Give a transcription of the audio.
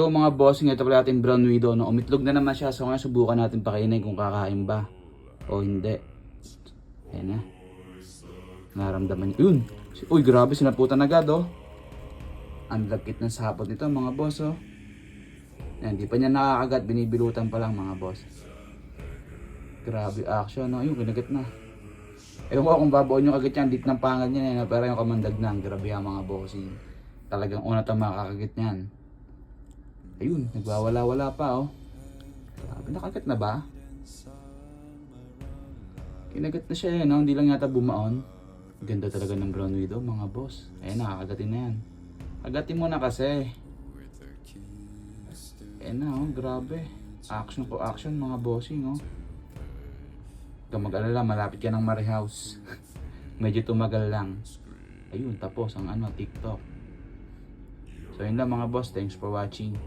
So mga bossing, ito pala ating brown widow. No? Umitlog na naman siya. So ngayon subukan natin pakainin kung kakain ba. O hindi. Ayan na. Naramdaman niya. Yun! Uy, grabe, sinaputan agad oh. Ang lagkit ng sapot nito mga boss oh. Ayan, di pa niya nakakagat. Binibilutan pa lang mga boss. Grabe action no. Ayun, kinagat na. Ewan ko kung babaon yung agad yan. Dit ng pangal niya. Pero yung kamandag na. Grabe ang mga bossing. Talagang una tayong makakagit niyan. Ayun, nagwawala-wala pa oh. Grabe, nakagat na ba? Kinagat na siya eh, no? Hindi lang yata bumaon. Ganda talaga ng brown widow, mga boss. Ayun, nakakagatin na yan. Agatin mo na kasi. Ayun na oh, grabe. Action po action mga bossing oh. Huwag mag-alala, malapit ka ng Mare House. Medyo tumagal lang. Ayun, tapos ang ano, TikTok. So yun lang mga boss, thanks for watching.